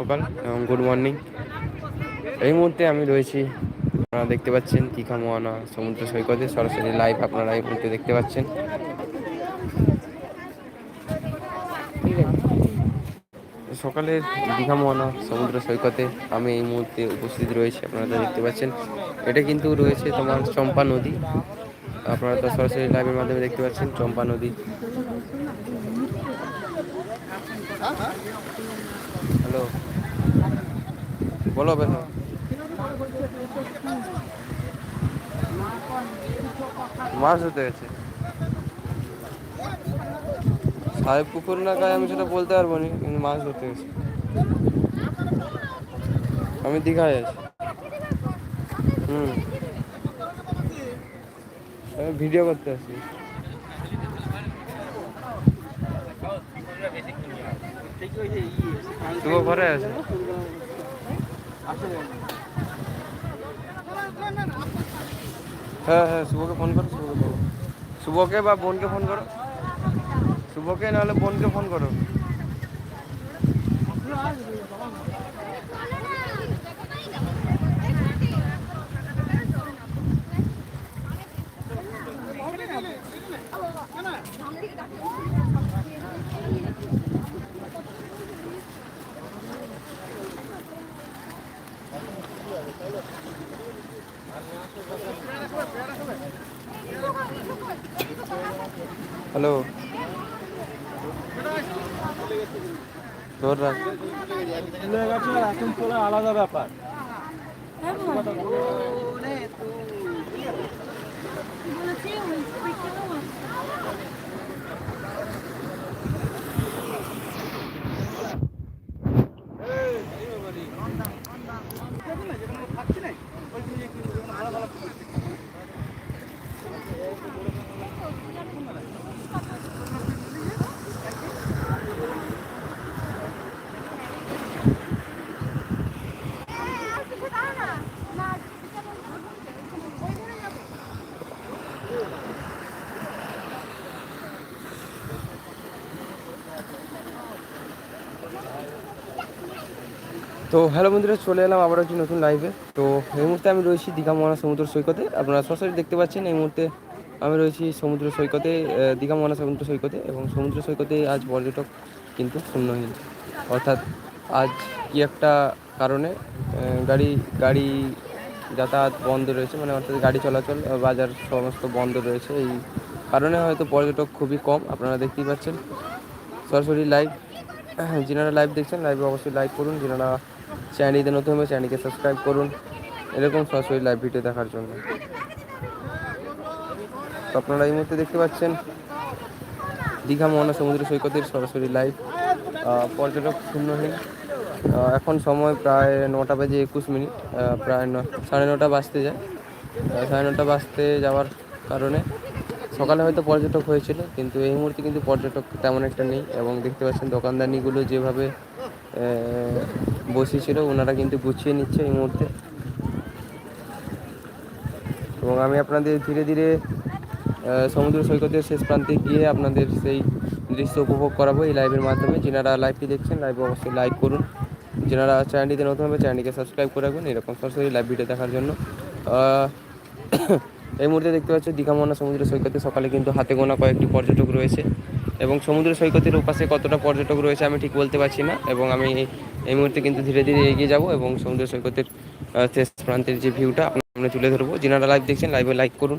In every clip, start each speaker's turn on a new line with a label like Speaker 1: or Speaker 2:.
Speaker 1: সকাল, এবং good morning এই মুহূর্তে আমি রয়েছি, আপনারা দেখতে পাচ্ছেন দীঘা মোহনা সমুদ্র সৈকতে, সরাসরি লাইভ আপনারা এই মুহূর্তে দেখতে পাচ্ছেন। সকালের দীঘা মোহনা সমুদ্র সৈকতে আমি এই মুহূর্তে উপস্থিত রয়েছি, আপনারা দেখতে পাচ্ছেন। এটা কিন্তু রয়েছে তোমার চম্পা নদী। আপনারা তো সরাসরি লাইভের মাধ্যমে দেখতে পাচ্ছেন, চম্পা নদী হ্যালো বলো মাছ ধরতে গেছে। সাহেব পুকুর না গায়ে আমি সেটা বলতে পারব না, কিন্তু মাছ ধরতে গেছে। আমি দীঘায় আছি। হুম। আমি ভিডিও করতে আসি। শুভ ঘরে আছে। হ্যাঁ হ্যাঁ শুভকে ফোন করো, শুভকে বলো শুভকে বা বোনকে ফোন করো। শুভকে নাহলে বোনকে ফোন করো হ্যালো ধর রাখ
Speaker 2: এখন তোলা আলাদা ব্যাপার
Speaker 1: তো হ্যালো বন্ধুরা, চলে এলাম আবার একটি নতুন লাইভে তো এই মুহূর্তে আমি রয়েছি দীঘা মোহনা সমুদ্র সৈকতে। আপনারা সরাসরি দেখতে পাচ্ছেন, এই মুহূর্তে আমি রয়েছি সমুদ্র সৈকতে দীঘা মোহনা সমুদ্র সৈকতে এবং সমুদ্র সৈকতে আজ পর্যটক কিন্তু শূন্যহীন অর্থাৎ আজ কি একটা কারণে গাড়ি গাড়ি যাতায়াত বন্ধ রয়েছে মানে অর্থাৎ গাড়ি চলাচল বাজার সমস্ত বন্ধ রয়েছে। এই কারণে হয়তো পর্যটক খুবই কম, আপনারা দেখতেই পাচ্ছেন। সরাসরি লাইভ যিনারা লাইভ দেখছেন লাইভে অবশ্যই লাইক করুন। যিনারা চ্যানেলটিতে নতুন হবে চ্যানেলকে সাবস্ক্রাইব করুন। এরকম সরাসরি লাইভ ভিডিও দেখার জন্য। তো আপনারা এই মুহূর্তে দেখতে পাচ্ছেন দীঘা মোহনা সমুদ্র সৈকতের সরাসরি লাইভ পর্যটক শূন্যহীন। এখন সময় প্রায় নটা বাজে একুশ মিনিট প্রায় ন, সাড়ে নটা বাজতে যায়। সাড়ে নটা বাজতে যাওয়ার কারণে সকালে হয়তো পর্যটক হয়েছিল, কিন্তু এই মুহূর্তে কিন্তু পর্যটক তেমন একটা নেই এবং দেখতে পাচ্ছেন দোকানদানিগুলো যেভাবে বসেছিল, ওনারা কিন্তু গুছিয়ে নিচ্ছে এই মুহূর্তে। এবং আমি আপনাদের ধীরে ধীরে সমুদ্র সৈকতের শেষ প্রান্তে গিয়ে আপনাদের সেই দৃশ্য উপভোগ করাবো এই লাইভের মাধ্যমে। যিনারা লাইভটি দেখছেন লাইভে অবশ্যই লাইক করুন। যেনারা চ্যানেলটিতে নতুন হবে চ্যানেলটিকে সাবস্ক্রাইব করে রাখবেন এরকম সরাসরি লাইভ ভিডিও দেখার জন্য। এই মুহূর্তে দেখতে পাচ্ছি দীঘা মোহনা সমুদ্র সৈকতে সকালে কিন্তু হাতে গোনা কয়েকটি পর্যটক রয়েছে। এবং সমুদ্র সৈকতের ওপাশে কতটা পর্যটক রয়েছে আমি ঠিক বলতে পারছি না। এবং আমি এই মুহূর্তে কিন্তু ধীরে ধীরে এগিয়ে যাব এবং সমুদ্র সৈকতের শেষ প্রান্তের যে ভিউটা সামনে তুলে ধরবো। যিনারা লাইভ দেখছেন লাইভে লাইক করুন।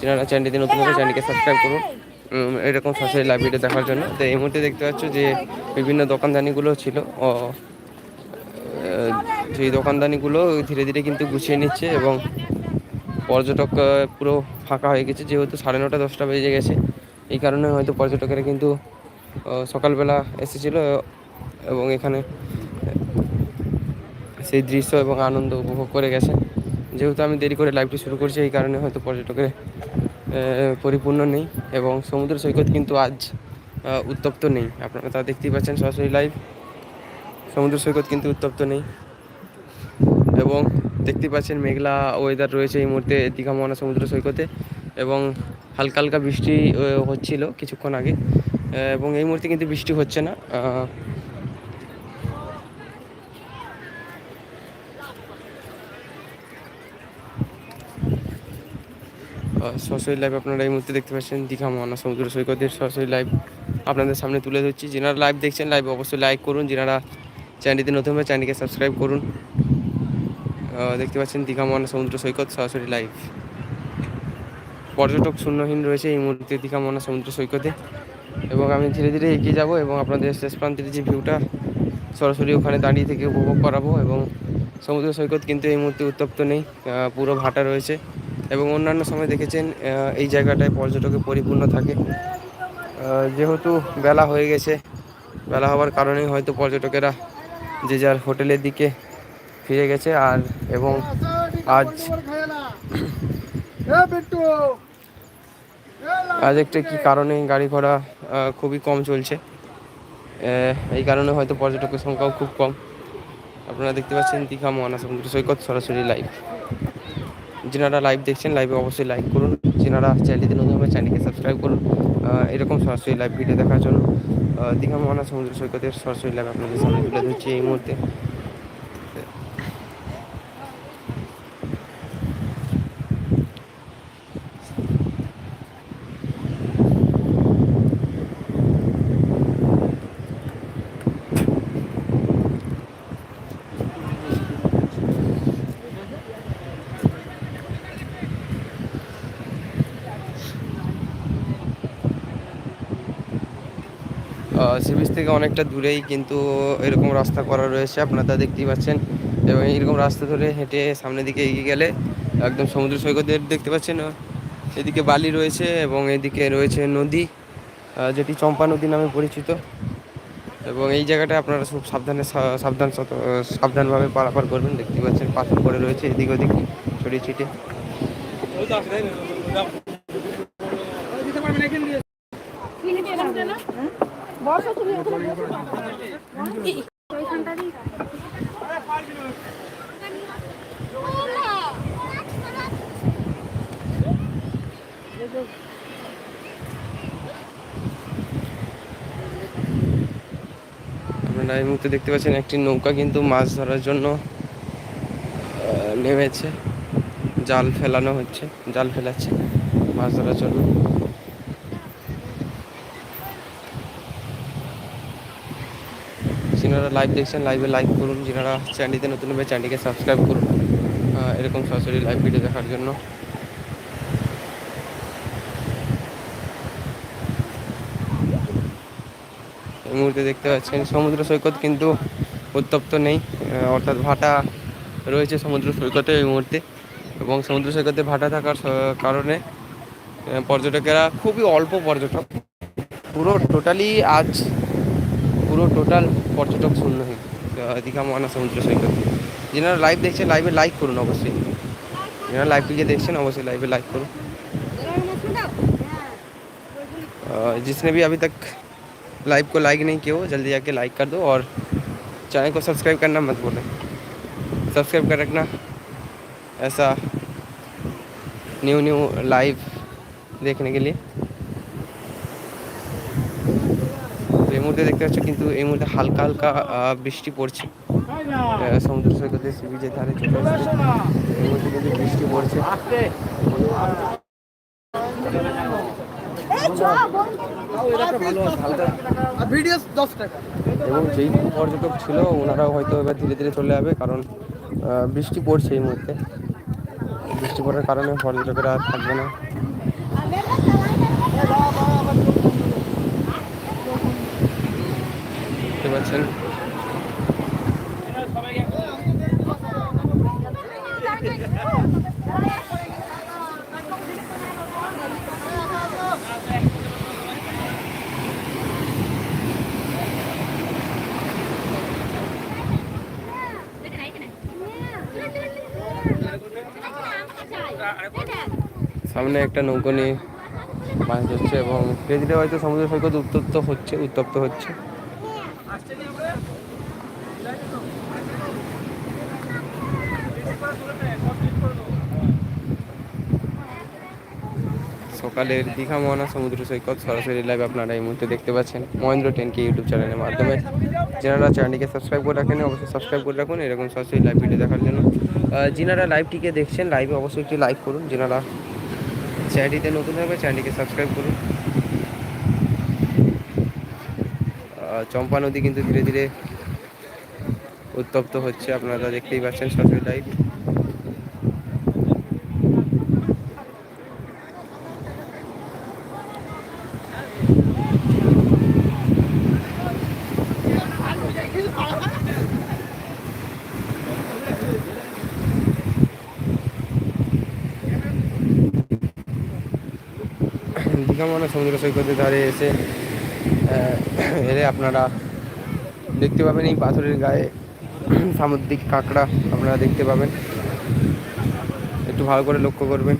Speaker 1: যিনারা চ্যানেলটিতে নতুন হবে চ্যানেলকে সাবস্ক্রাইব করুন। এরকম সরাসরি লাইভ ভিডিও দেখার জন্য। তো এই মুহূর্তে দেখতে পাচ্ছ যে বিভিন্ন দোকানদানিগুলো ছিল। সেই দোকানদানিগুলো ধীরে ধীরে কিন্তু গুছিয়ে নিচ্ছে এবং পর্যটক পুরো ফাঁকা হয়ে গেছে। যেহেতু সাড়ে নটা, দশটা বেজে গেছে, এই কারণে হয়তো পর্যটকেরা কিন্তু সকালবেলা এসেছিল এবং এখানে সেই দৃশ্য এবং আনন্দ উপভোগ করে গেছে। যেহেতু আমি দেরি করে লাইভটি শুরু করছি, এই কারণে হয়তো পর্যটকের পরিপূর্ণ নেই এবং সমুদ্র সৈকত কিন্তু আজ উত্তপ্ত নেই। আপনারা তা দেখতেই পাচ্ছেন সরাসরি লাইভ সমুদ্র সৈকত কিন্তু উত্তপ্ত নেই এবং দেখতে পাচ্ছেন মেঘলা ওয়েদার রয়েছে এই মুহূর্তে দীঘা মোহনা সমুদ্র সৈকতে এবং হালকা হালকা বৃষ্টি হচ্ছিল কিছুক্ষণ আগে। এবং এই মুহূর্তে কিন্তু বৃষ্টি হচ্ছে না। সরাসরি লাইভ আপনারা এই মুহূর্তে দেখতে পাচ্ছেন দীঘা মোহনা সমুদ্র সৈকতের সরাসরি লাইভ আপনাদের সামনে তুলে ধরছি। যেনারা লাইভ দেখছেন লাইভ অবশ্যই লাইক করুন। যেনারা চ্যানেলটিতে নতুন হয়ে চ্যানেলকে সাবস্ক্রাইব করুন। দেখতে পাচ্ছেন দীঘা মোহনা সমুদ্র সৈকত সরাসরি লাইভ পর্যটক শূন্যহীন রয়েছে এই মুহূর্তে দীঘা মোহনা সমুদ্র সৈকতে। এবং আমি ধীরে ধীরে এগিয়ে যাব এবং আপনাদের শেষ প্রান্তের যে ভিউটা সরাসরি ওখানে দাঁড়িয়ে থেকে উপভোগ করাবো। এবং সমুদ্র সৈকত কিন্তু এই মুহূর্তে উত্তপ্ত নেই। পুরো ভাটা রয়েছে। এবং অন্যান্য সময় দেখেছেন এই জায়গাটায় পর্যটকে পরিপূর্ণ থাকে। যেহেতু বেলা হয়ে গেছে, বেলা হওয়ার কারণেই হয়তো পর্যটকেরা যে যার হোটেলের দিকে ফিরে গেছে আর, এবং আজ আজ একটা কি কারণে গাড়ি ঘোড়া খুবই কম চলছে। এই কারণে হয়তো পর্যটকের সংখ্যাও খুব কম। আপনারা দেখতে পাচ্ছেন দীঘা মহানা সমুদ্র সৈকত সরাসরি লাইভ যেনারা লাইভ দেখছেন লাইভে অবশ্যই লাইক করুন। যেনারা চ্যানেলটিতে নতুন হবে চ্যানেলকে সাবস্ক্রাইব করুন। এরকম সরাসরি লাইভ ভিডিও দেখার জন্য দীঘা মহানা সমুদ্র সৈকতের সরাসরি লাইভ আপনাদের সামনে তুলে ধরছি এই মুহূর্তে। সি বিচ থেকে অনেকটা দূরেই কিন্তু এরকম রাস্তা করা রয়েছে, আপনারা তা দেখতেই পাচ্ছেন। এবং এরকম রাস্তা ধরে হেঁটে সামনের দিকে এগিয়ে গেলে একদম সমুদ্র সৈকতের দেখতে পাচ্ছেন এদিকে বালি রয়েছে এবং এদিকে রয়েছে নদী যেটি চম্পা নদী নামে পরিচিত। এবং এই জায়গাটা আপনারা খুব সাবধানে সাবধান সাবধানভাবে পারাপার করবেন, দেখতে পাচ্ছেন পাথর পড়ে রয়েছে এদিক ওদিক, ছড়িয়ে ছিটে
Speaker 3: বসো তুমি ওখানে বসো। ওইখানটারই
Speaker 1: আপনারা মুহূর্তে দেখতে পাচ্ছেন একটি নৌকা কিন্তু মাছ ধরার জন্য নেমেছে। জাল ফেলানো হচ্ছে, জাল ফেলাচ্ছে মাছ ধরার জন্য। যিনারা লাইভ দেখছেন লাইভে লাইক করুন। যারা চ্যানেলটিতে নতুন হবে চ্যানেলটিকে সাবস্ক্রাইব করুন। এরকম সরাসরি লাইভ ভিডিও দেখার জন্য। এই মুহূর্তে দেখতে পাচ্ছেন, সমুদ্র সৈকত কিন্তু উত্তপ্ত নেই। অর্থাৎ ভাটা রয়েছে সমুদ্র সৈকতে এই মুহূর্তে। এবং সমুদ্র সৈকতে ভাটা থাকার কারণে পর্যটকেরা খুবই অল্প পর্যটক। পুরো টোটালি আজ পুরো টোটাল পর্যটক শূন্যহীন আহ, দীঘা মহানা সমুদ্র সৈকত যেনারা লাইভ দেখছেন লাইভে লাইক করুন অবশ্যই যেনারা লাইভটিকে দেখছেন অবশ্যই लाइव लाइक करो अ, जिसने भी अभी तक लाइव को लाइक नहीं किया हो जल्दी जाके लाइक कर दो और चैनल को सब्सक्राइब करना मत भूलें सब्सक्राइब कर रखना ऐसा न्यू न्यू लाइव देखने के लिए মুহূর্তে দেখতে পাচ্ছ কিন্তু এই মুহূর্তে হালকা হালকা বৃষ্টি পড়ছে। সমুদ্র সৈকতে সি বিচের ধারে চলে মুহূর্তে কিন্তু বৃষ্টি পড়ছে। এবং যেই পর্যটক ছিল, ওনারাও হয়তো এবার ধীরে ধীরে চলে যাবে, কারণ বৃষ্টি পড়ছে এই মুহূর্তে। বৃষ্টি পড়ার কারণে পর্যটকেরা থাকবে না। পাচ্ছেন। সামনে একটা নৌকো নিয়ে মাছ ধরছে এবং ধীরে হয়তো সমুদ্র সৈকত উত্তপ্ত হচ্ছে উত্তপ্ত হচ্ছে। সকালের দীঘা মোহনা সমুদ্র সৈকত সরাসরি লাইভ আপনারা এই মুহূর্তে দেখতে পাচ্ছেন মহেন্দ্র টেনকে ইউটিউব চ্যানেলের মাধ্যমে। যারা চ্যানেলটিকে সাবস্ক্রাইব করে রাখেন অবশ্যই সাবস্ক্রাইব করে রাখুন, এরকম সরাসরি লাইভ ভিডিও দেখার জন্য। যিনারা লাইভটিকে দেখছেন লাইভে অবশ্যই একটি লাইক করুন। যিনারা চ্যানেলটিতে নতুন হবে চ্যানেলটিকে সাবস্ক্রাইব করুন। চম্পা নদী কিন্তু ধীরে ধীরে উত্তপ্ত হচ্ছে, আপনারা দেখতেই পাচ্ছেন সরাসরি লাইভ দীঘা মানে সমুদ্র সৈকতের ধারে এসে এলে আপনারা দেখতে পাবেন এই পাথরের গায়ে সামুদ্রিক কাঁকড়া আপনারা দেখতে পাবেন। একটু ভালো করে লক্ষ্য করবেন।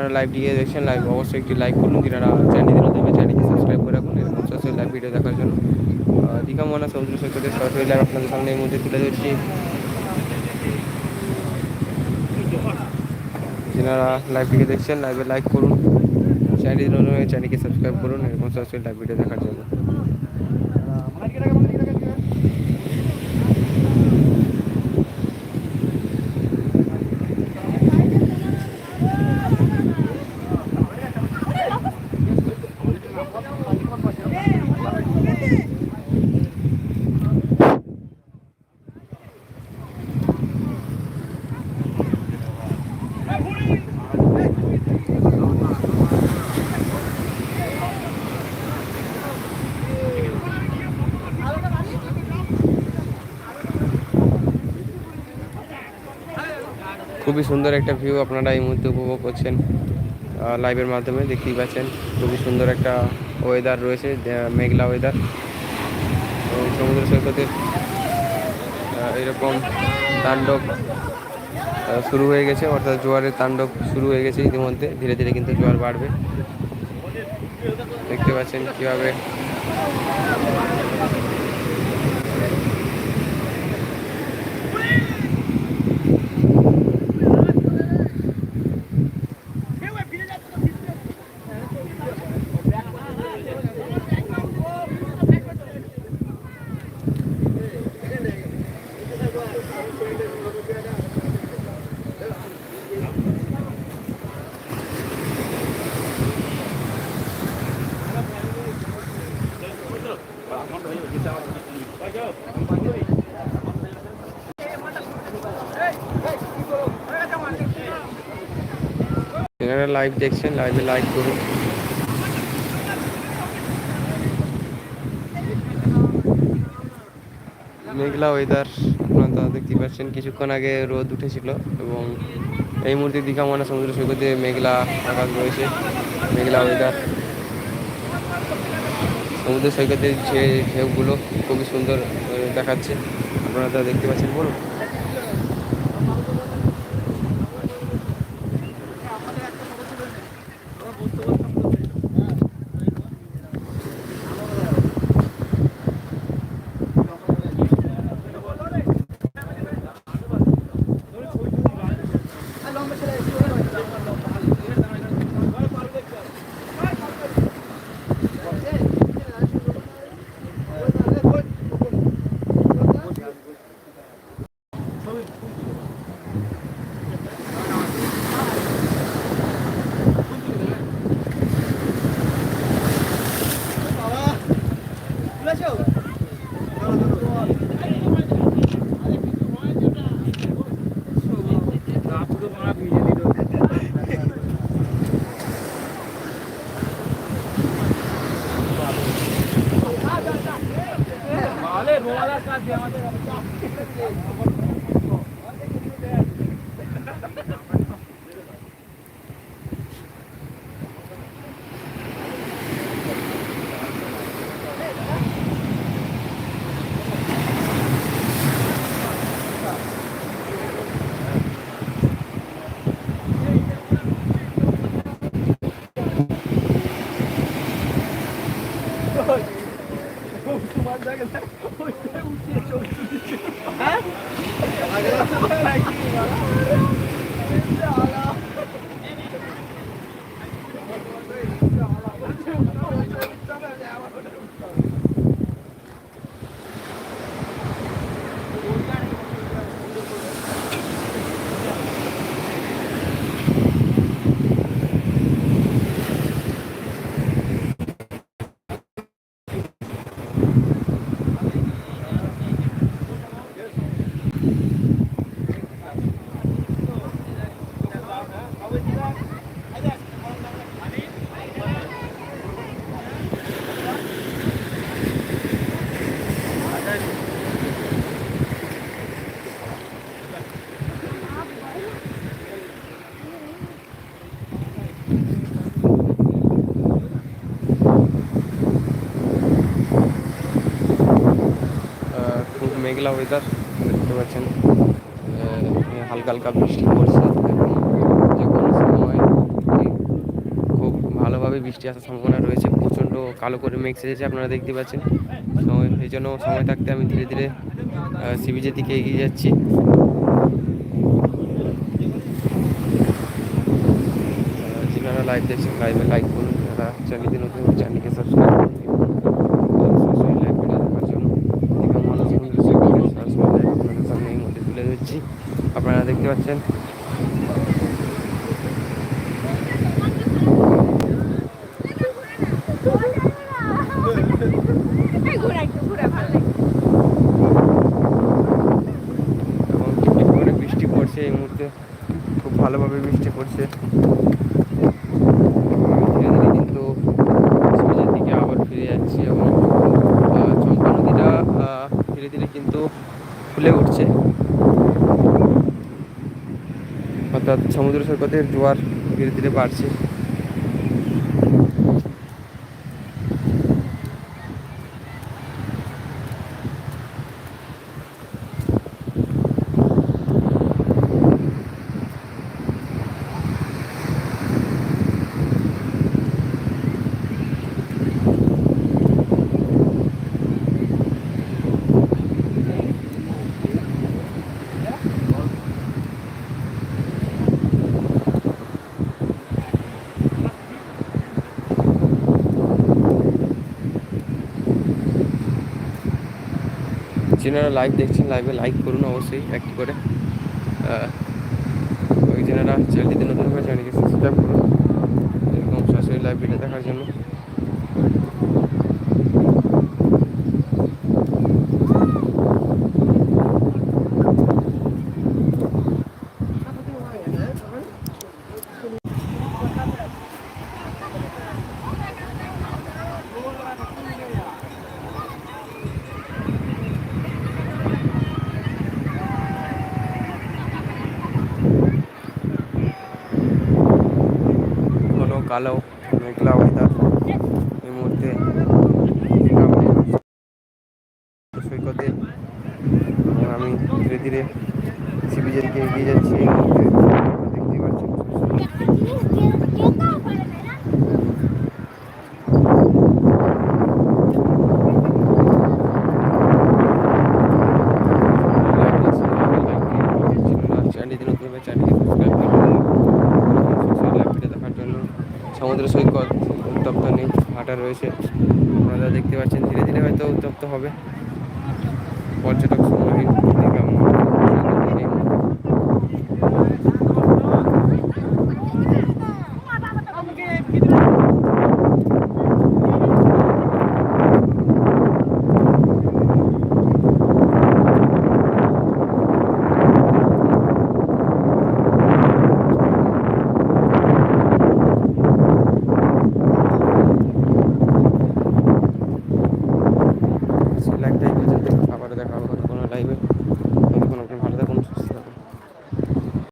Speaker 1: যিনারা লাইভটিকে দেখছেন লাইভ অবশ্যই একটি লাইক করুন। যিনারা চ্যানেলটি নতুন চ্যানেলটি সাবস্ক্রাইব করে রাখুন, এরকম সরাসরি লাইভ ভিডিও দেখার জন্য। দীঘা মোহনা সমুদ্র সৈকতের সরাসরি লাইভ আপনাদের সামনে এই মুহূর্তে তুলে ধরছি। যিনারা লাইভটিকে দেখছেন লাইভে লাইক করুন। চ্যানেলটি নতুন চ্যানেলকে সাবস্ক্রাইব করুন, এরকম সরাসরি লাইভ ভিডিও দেখার জন্য। খুবই সুন্দর একটা ভিউ আপনারা এই মুহূর্তে উপভোগ করছেন লাইভের মাধ্যমে দেখতেই পাচ্ছেন। খুবই সুন্দর একটা ওয়েদার রয়েছে মেঘলা ওয়েদার সমুদ্র সৈকতের এরকম তাণ্ডব শুরু হয়ে গেছে। অর্থাৎ জোয়ারের তাণ্ডব শুরু হয়ে গেছে ইতিমধ্যে। ধীরে ধীরে কিন্তু জোয়ার বাড়বে। দেখতে পাচ্ছেন কীভাবে যারা লাইভ দেখছেন লাইভে লাইক করুন। মেঘলা ওয়েদার আপনারা দেখতে পাচ্ছেন, কিছুক্ষণ আগে রোদ উঠেছিল এবং এই মুহূর্তে দীঘা মনা সমুদ্র সৈকতে মেঘলা আকাশ রয়েছে মেঘলা ওয়েদার সমুদ্র সৈকতের যে ঢেউগুলো খুবই সুন্দর দেখাচ্ছে। আপনারা তা দেখতে পাচ্ছেন, বলুন। মেঘলা ওয়েদার দেখতে পাচ্ছেন হালকা হালকা বৃষ্টি পড়ছে। যে কোনো সময়, খুব ভালোভাবে বৃষ্টি আসার সম্ভাবনা রয়েছে, প্রচণ্ড কালো করে মেঘ সেজেছে, আপনারা দেখতে পাচ্ছেন। সময়, এই জন্য সময় থাকতে আমি ধীরে ধীরে সি বিচের দিকে এগিয়ে যাচ্ছি। লাইভ দেখছেন লাইভে লাইক করুন, যারা চ্যানেলটি নতুন চ্যানেলকে সাবস্ক্রাইব করুন সরাসরি লাইভ ভিডিও দেখার জন্য দীঘা মানুষ বন্ধু সেখানে সরাসরি লাইভ আপনাদের সামনে এই মধ্যে তুলে ধরছি আপনারা দেখতে পাচ্ছেন বৃষ্টি পড়ছে এই মুহূর্তে। খুব ভালোভাবে বৃষ্টি পড়ছে। ধীরে ধীরে কিন্তু সূর্যের দিকে আবার ফিরে যাচ্ছি এবং আহ, চম্পা নদীটা ধীরে ধীরে কিন্তু ফুলে উঠছে। অর্থাৎ সমুদ্র সৈকতের জোয়ার ধীরে ধীরে বাড়ছে। যারা লাইভ দেখছেন লাইভে লাইক করুন অবশ্যই, একটি করে। ওই যেনারা চ্যানেলটিতে নতুন হয়ে চ্যানেলকে সাবস্ক্রাইব করুন। এরকম সরাসরি লাইভ ভিডিও দেখার জন্য। কালো, মেঘলা ওয়েদার এই মুহূর্তে সৈকতে। আমি ধীরে ধীরে সিবিজের দিকে এগিয়ে যাচ্ছি এই মুহূর্তে। দেখতে পাচ্ছি চ্যানেলটি নতুন হবে চ্যানেলটি সাবস্ক্রাইব করুন লাইভ ভিডিও দেখার জন্য সমুদ্র সৈকত উত্তপ্ত নেই, হাঁটা রয়েছে। আপনারা দেখতে পাচ্ছেন, ধীরে ধীরে হয়তো উত্তপ্ত হবে। পর্যটক সময়